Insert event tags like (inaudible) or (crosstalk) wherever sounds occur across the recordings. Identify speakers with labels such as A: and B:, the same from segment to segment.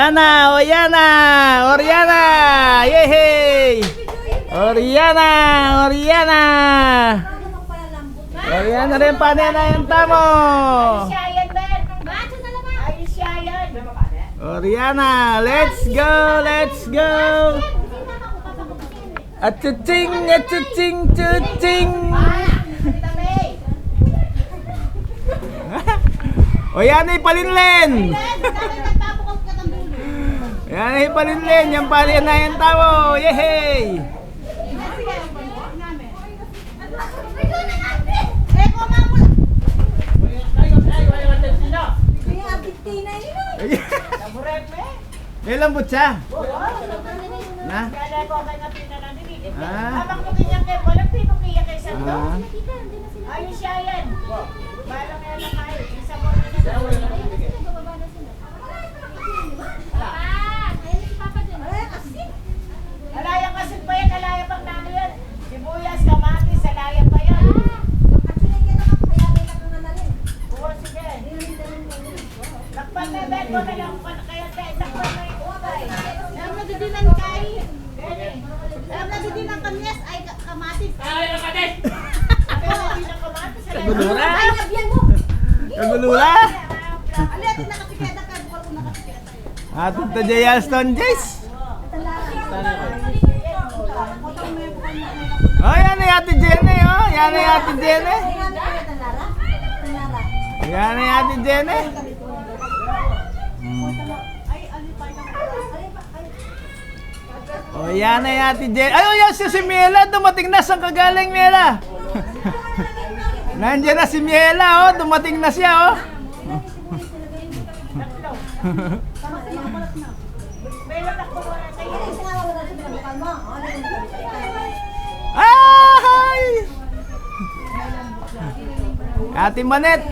A: Oriana, Oriana, Oriana. Yehey! Oriana, Oriana. Oriana rin pa niya na yung tamo. Oriana, let's go, let's go. At Atuting,
B: atuting, tuting.
A: Oriana, ipalinlen.
B: Oriana, (laughs) ipalinlen. Yan
A: ay palinlin, yan pali na yan tao. Yehey! (laughs) May lambot siya. Na? Ah.
B: Habang kukiyak kayo, walang pinukiyak kayo sa to. Ayos ah. siya yan.
C: Atin
A: to Jayaston, Jace. Oh, yan ay Ate Jenny, oh. Yan ay Ate Jenny. Yan ay Ate Jenny. Oh, yan ay Ate Jenny. Ay, oh, yan si si Miela. Dumating na. Saan ka galing, Miela? (laughs) Nandiyan na si Miela, oh. Dumating na siya, oh. (laughs)
B: ko lang.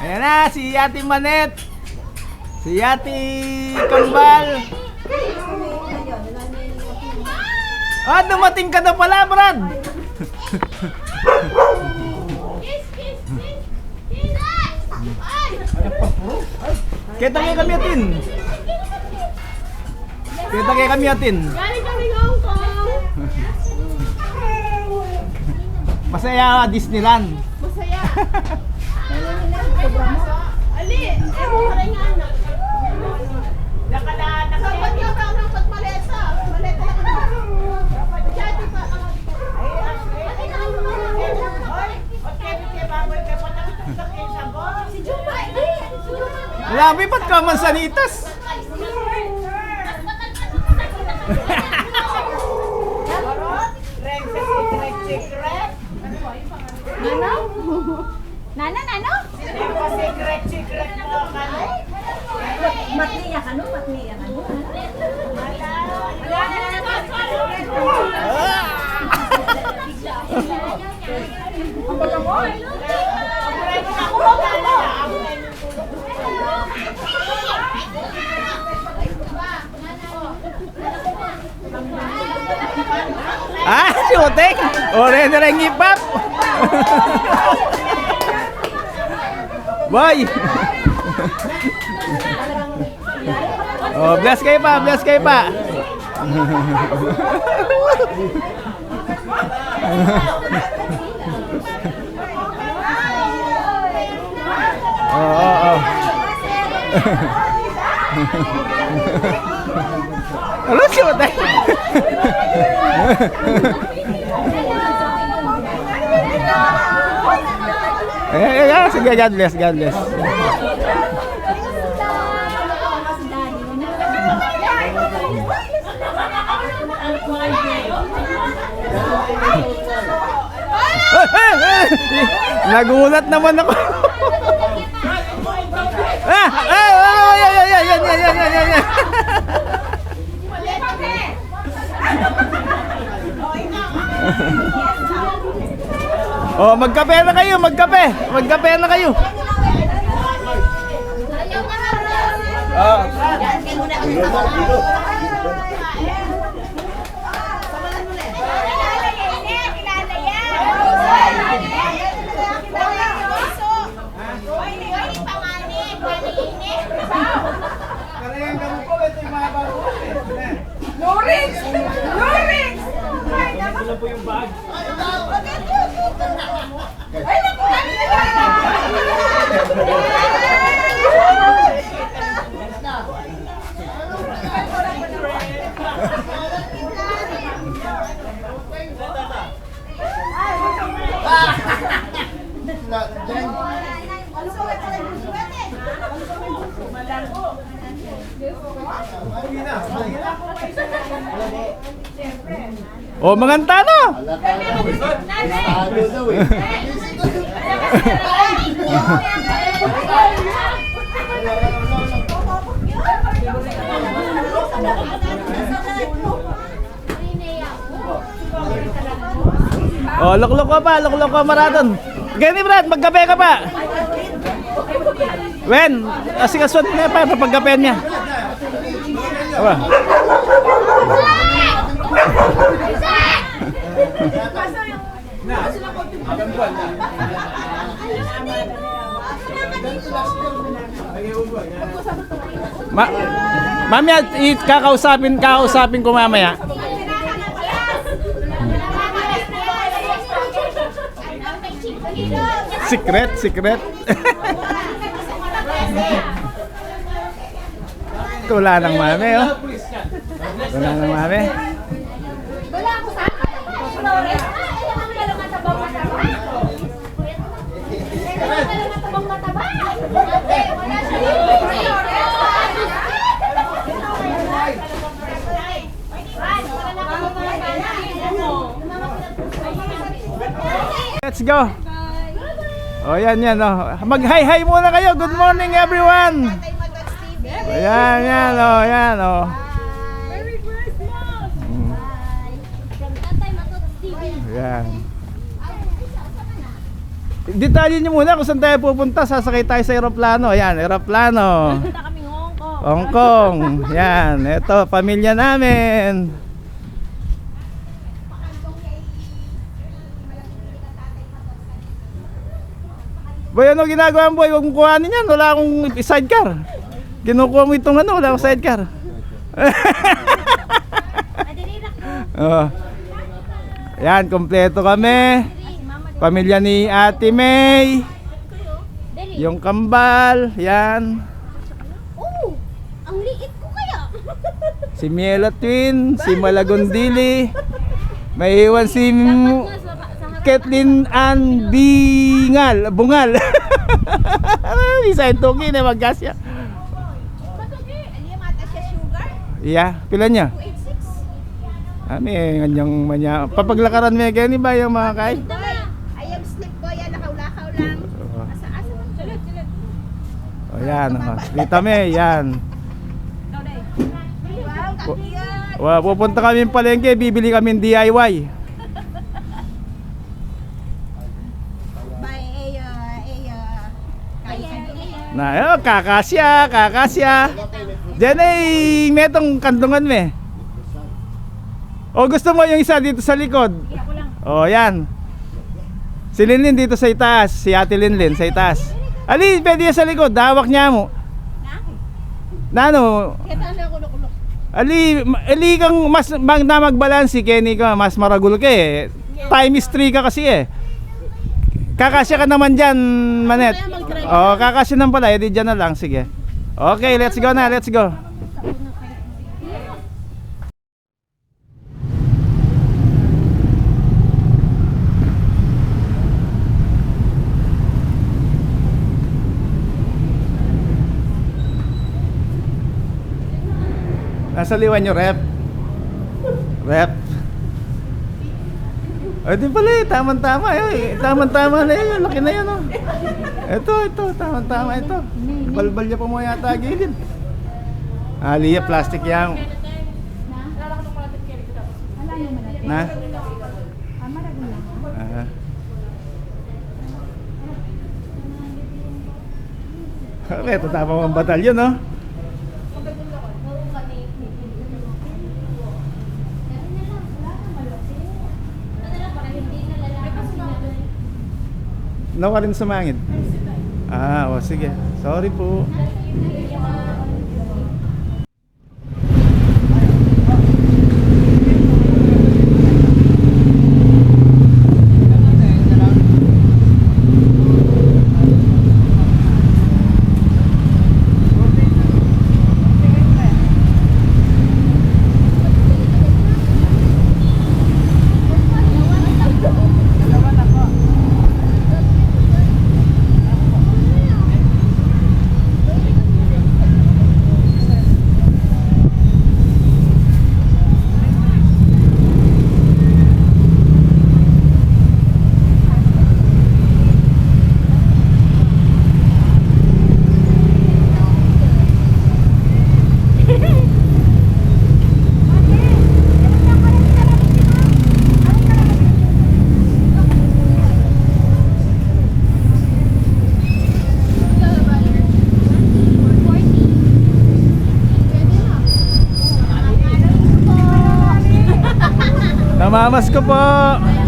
A: Ayan na, si Ate Manet. Si Ate Kambal. Ah, dumating ka na pala, Brad. Kita kayo kami atin. Kita kayo kami atin.
C: Galing
A: Masaya Disneyland.
C: Masaya. (laughs) Ali, eh, nga anak.
B: Nakalaan na
C: Dapat yung kami pagmaleta. Maleta na kami. Dati pa.
A: Labi, ba't ka
B: man sanitas? Rexes, Rexes, Rexes.
C: Nano? Nana, nano?
B: secret, secret mo ka.
C: Matniya ka no? Matniya ka no?
A: Ang balangoy! Ah, syuting! Orang-orang! Boy! oh, bless kayo pa, bless kayo pa! oh, oh, oh. Ano si Otek? Eh, eh, eh, sige, God bless, God bless. Nagulat naman ako. ah, ah, ah, yan, yan, yan, yan, yan, yan, yan, yan. Oh, magkape na kayo, magkape. Magkape na kayo. Oh. O, manganta na!
D: Ano daw eh.
A: O, lukluk ka pa, lukluk ka maraton. Gani Brad, magkape ka pa. Wen, asikasuan niya pa, papagkape niya. Aba. Ma Mamaya, i- kakausapin, kakausapin ko mamaya. Secret, secret. Wala nang mami, oh. Wala nang mami.
C: Wala ako sa akin.
A: Let's go. Oh, yan, yan, oh. Mag-hi-hi muna kayo. Good morning, everyone. Ayan, yan, oh, yan, oh.
C: Tatay Matot TV.
A: Ayan. Detalye nyo muna kung saan tayo pupunta. Sasakay tayo sa aeroplano. Ayan, aeroplano.
C: Hong Kong.
A: Yan, ito, pamilya namin. Boy, ano ginagawa mo boy? Huwag mong kuhanin yan. Wala akong sidecar. Kinukuha mo itong ano, wala akong sidecar. Oh. Yan, kompleto kami. Pamilya ni Ate May. Yung kambal. Yan.
C: Oh! Ang liit ko kaya.
A: Si Miela Twin. Si Malagondili. May iwan si
C: harap.
A: Kathleen Ann Bingal. Bungal. (laughs) Bisayin tuki na
C: siya sugar.
A: Iya, pila niya?
C: 286.
A: Ami, nganyang manya. Papaglakaran mo kaya ni ba yung mga kay?
C: Ayang slip ko yan. Nakaulakaw lang. Asa-asa lang. Sulit, sulit.
A: O yan, oh. Dito me, yan.
C: Wow,
A: pupunta kami palengke, bibili kami DIY. Na, oh, kakasya, kakasya. Diyan ay metong kandungan me. O gusto mo yung isa dito sa likod? O yan. Si Linlin dito sa itaas, si Ate Linlin sa itaas. Ali, pwede yan sa likod, hawak niya mo. Nano. Ali, ali kang mas mag, na magbalansi, Kenny ka, mas maragul ka eh. Time is 3 ka kasi eh. Kakasya ka naman dyan, Manet. Oo, kakasya naman pala, edi dyan na lang, sige. Okay, let's go na, let's go. Nasa liwan nyo, rep. Rep. Ay, di pala eh, tamang-tama eh. Tamang-tama na yun, laki na yun oh. Ito, ito, tamang-tama ito. Balbal niya pa mo yata gilid. Ah, liya, plastic yan. Na? Ah. Okay, ito tapang ang batalyon, no? Nawa rin sa mangid. Ah, o sige. Sorry po. Namaste po!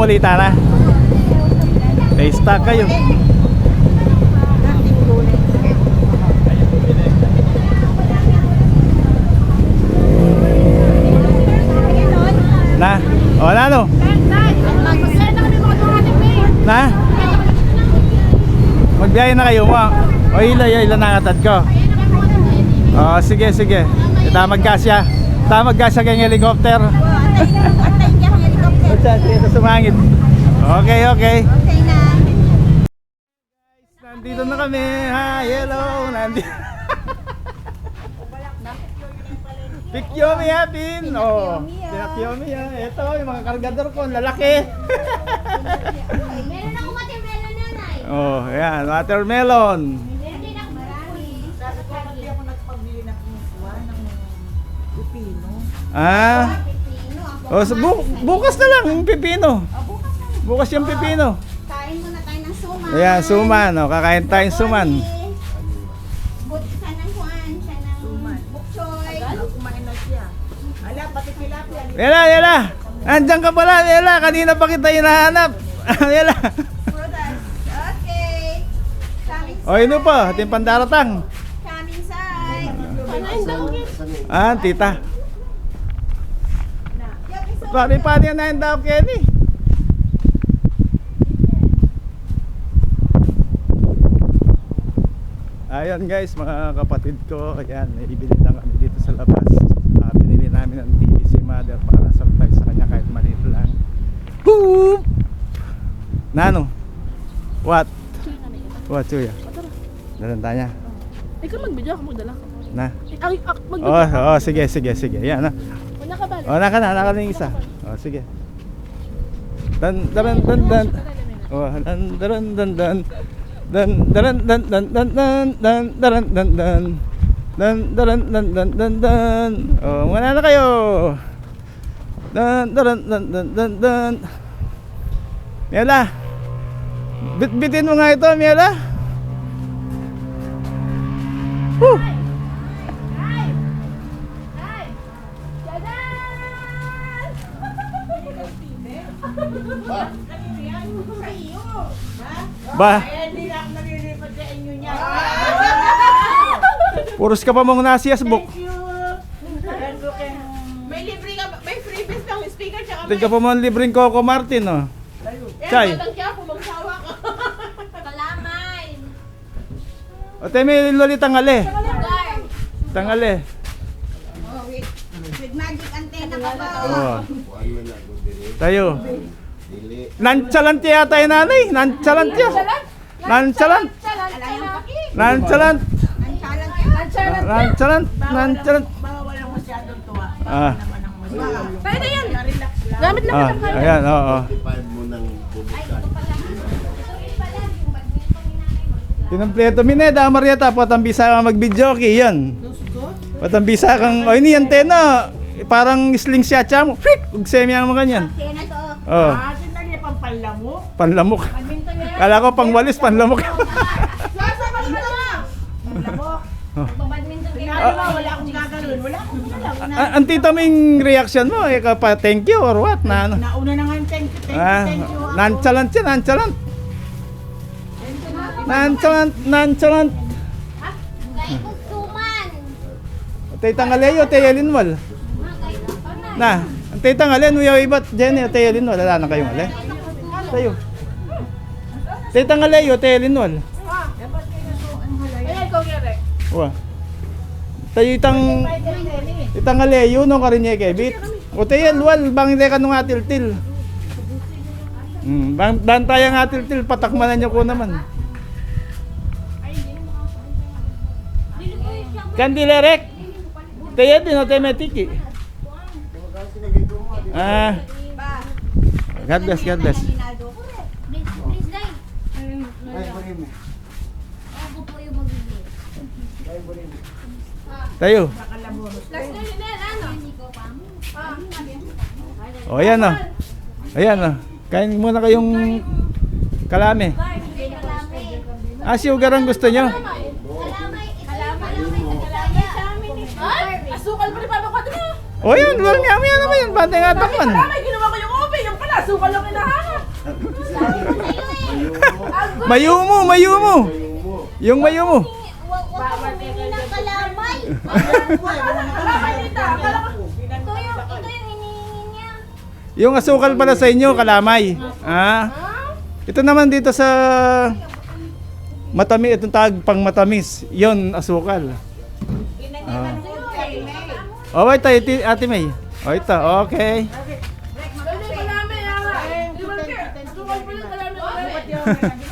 A: Ulit na. Kay stock kayo. Na. O, lalo. Na. Magbiyahe na kayo mo. O, ila, ila nangatad ko. O, sige, sige. Tamag ka siya. Tamag ka siya kayong helicopter
C: sa
A: chance dito sumangit. Okay, okay.
C: Okay na.
A: Guys, nandito na kami. Hi, hello. Nandito. (laughs) Pikyomi ha, Bin. Oh, Pikyomi ah. ha. Ito, yung mga kargador ko, lalaki.
D: Meron ako watermelon na, Nay.
A: Oh, yan, watermelon.
D: Meron din ako marami. Sabi ko, hindi ako ng kuwa ng pipino.
A: Ah? Oh, so bu- bukas na lang yung pipino. Bukas yung pipino.
C: Kain muna tayo ng suman.
A: Ayan, suman. Oh, kakain tayong suman.
C: But siya ng Juan, siya ng bukchoy.
B: Kumain na siya. Ala, pati tilapia.
A: Yela, yela. Andiyan ka pala, yela. Kanina pa kita hinahanap. (laughs) yela.
C: Brothers. Okay. Coming
A: O, yun po, ating pandaratang.
C: Coming side.
A: Ah, tita. Pari pa niya na daw Kenny. Ayan guys, mga kapatid ko, ayan, ibili lang kami dito sa labas. Ah, binili namin ng TV si mother para surprise sa kanya kahit maliit lang. Boop! Nano? What? What, Chuya? Dalan tanya.
E: Ikaw mag-video ako magdala ka.
A: Na?
E: Ay, ak, mag-video
A: Oh,
E: ka.
A: oh, sige, sige, sige. Yan na.
E: Wala ka balik.
A: Oh, naka na, naka na yung isa. Oh, sige. Dan dan dan dan. Oh, dan dan dan dan. Dan dan dan dan dan dan dan dan dan dan. Dan dan dan dan dan dan. Oh, wala na kayo. Dan dan dan dan dan dan. Miela. Bit-bitin mo nga ito, Miela. Woo! Ba,
B: hindi na ako nalilipat sa inyo niya. (laughs)
A: puros ka pa mong nasiyas book.
B: Thank you. May libre ka, may freebies kang speaker tsaka may...
A: Tingka pa mo ang libreng Coco Martin, oh. Chay.
B: Eh, matangki ako, magsawa ka. (laughs)
D: Kalamay.
A: O, tayo may loli tangali.
D: Sugar.
A: Tangali.
C: Oh, with, with magic antenna ka ba?
A: Oh. Tayo. Nonchalant yata yung nanay. Nonchalant yun. Nonchalant. Nonchalant.
C: Nonchalant.
A: Nonchalant. Nonchalant.
B: Bawal ang masyadong tuwa.
A: Ah.
E: Pwede yan. Gamit lang.
A: Ah, ayan, oo. Oh, Tinompleto mi na da Marieta patambisa ka magbijoki yan. Patambisa kang oh ini antena parang sling siya chamo. Fit ug semya mo ganyan. Oh.
B: Ah, panlamok.
A: panlamok. Kala ko pangwalis panlamok.
B: Sasa na! Panlamok.
D: Badminton game.
B: Sinabi mo, wala akong gagawin. Wala akong gagawin.
A: A- ang tita mo yung reaction mo, eh, pa thank you or what na ano?
B: Nauna na nga yung thank you, thank you,
A: Ah,
B: thank you.
A: nonchalant siya, nonchalant. Nonchalant, nonchalant. Alinwal.
D: Mga gay kong
A: Na, ang tay tangalen, uyaw ibat, Jenny, tay alinwal. Wala na kayong ale. Tayo. Tayo
E: tangalayo, tayo linol.
A: Wa. Tayo itang itang alayo no karinya kebit. O tayo luwal hmm, bang ide kanu atil-til. Mm, bang bantay ang atil-til patakmanan niyo ko naman. Kandilerek. Tayo din o tayo metiki. Ah. God bless, God bless. Tayo.
C: Ano? Hindi ko pa mo.
A: O, ayan o. Ayan o. Kain muna kayong kalame. Ah, sugar ang gusto nyo.
C: Ni
E: Asukal pa rin pa ako mo.
A: O, yan. Walang yami yan naman yun. Bante nga takman.
E: Kalamay, ginawa ko yung ube. Yung pala, asukal lang hinahanap.
A: Mayo mo, mayo mo. Yung mayo mo.
C: Huwag huwag kang humingi ng kalamay.
E: Kalamay dito. Akala ko.
C: Ito yung, ito yung hinihingi niya.
A: Yung asukal pala sa inyo, kalamay. Ah. Ito naman dito sa matami, itong tag pang matamis. Yon asukal. Ah. Oh, wait ti- Ate May. Oh, ito, okay.
E: Kalamay. ah. Pa rin kalamay.